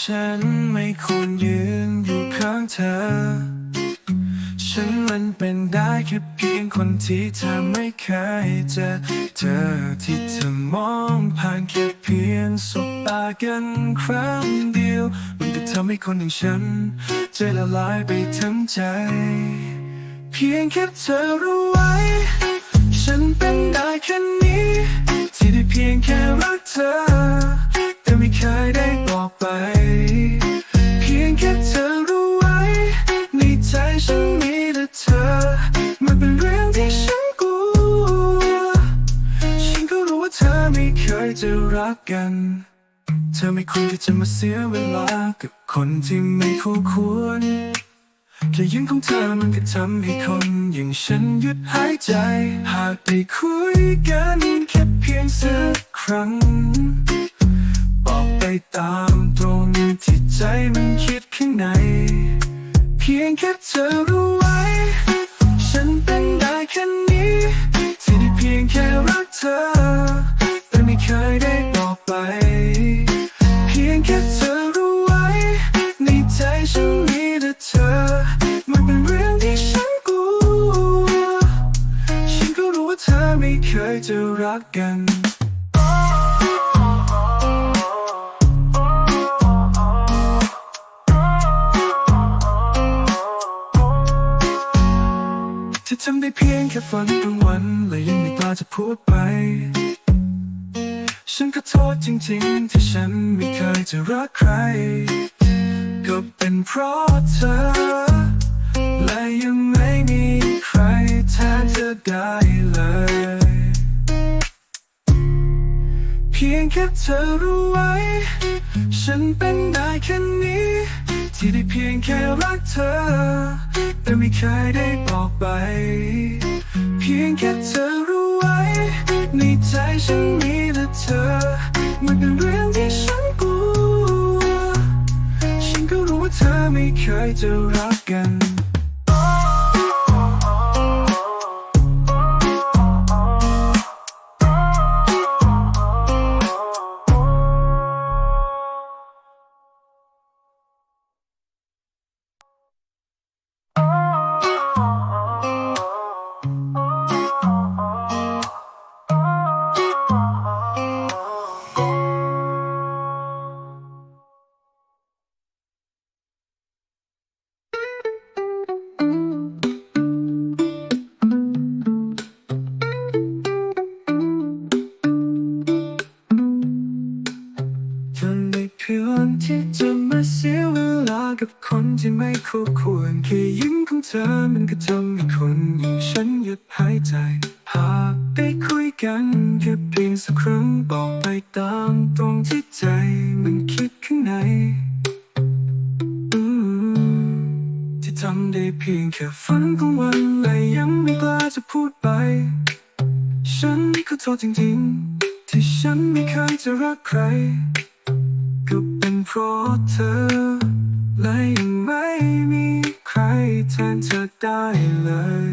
ฉันไม่ควรยืนอยู่ข้างเธอ ฉันมันเป็นได้แค่เพียงคนที่เธอไม่เคยเจอ เธอที่เธอมองผ่านแค่เพียงสบตากันครั้งเดียว มันจะทำให้คนอย่างฉันใจละลายไปทั้งใจ เพียงแค่เธอรู้ไว้ ฉันเป็นได้แค่นี้ ที่ได้เพียงแค่รักเธอ แต่เธอ มันเป็นเรื่องที่ฉันกลัว ฉันก็รู้ว่าเธอไม่เคยจะรักกัน เธอไม่ควรที่จะมาเสียเวลากับคนที่ไม่คู่ควรแค่ยิ้มของเธอมันก็ทำให้คนอย่างฉันหยุดหายใจ หากได้คุยกันแค่เพียงสักครั้ง บอกไปตามตรงที่ใจมันคิดข้างใน เพียงแค่เธอรู้ รักกันที่ทำได้เพียงแค่ฝันกลางวันและยังไม่กล้าจะพูดไป ฉันขอโทษจริงๆ ที่ฉันไม่เคยจะรักใคร ก็เป็นเพราะเธอ แค่เธอรู้ไว้ ฉันเป็นได้แค่นี้ ที่ได้เพียงแค่รักเธอ แต่ไม่เคยได้บอกไป เพียงแค่เธอรู้ไว้ ในใจฉันมีแต่เธอ มันเป็นเรื่องที่ฉันกลัว ฉันก็รู้ว่าเธอไม่เคยจะรักกันำได้เพียงที่จะมาเสียเวลากับคนที่ไม่คู่ควรแค่ยิ้มของเธอมันก็ทำให้คนอย่างฉันหยุดหายใจหากได้คุยกันแค่เพียงสักครั้งบอกไปตามตรงที่ใจมันคิดข้างในอืมที่ทำได้เพียงแค่ฝันของวันและยังไม่กล้าจะพูดไป ฉันขอโทษจริงๆ ที่ฉันไม่เคยจะรักใคร เพราะเธอ และยังไม่มีใครแทนเธอได้เลย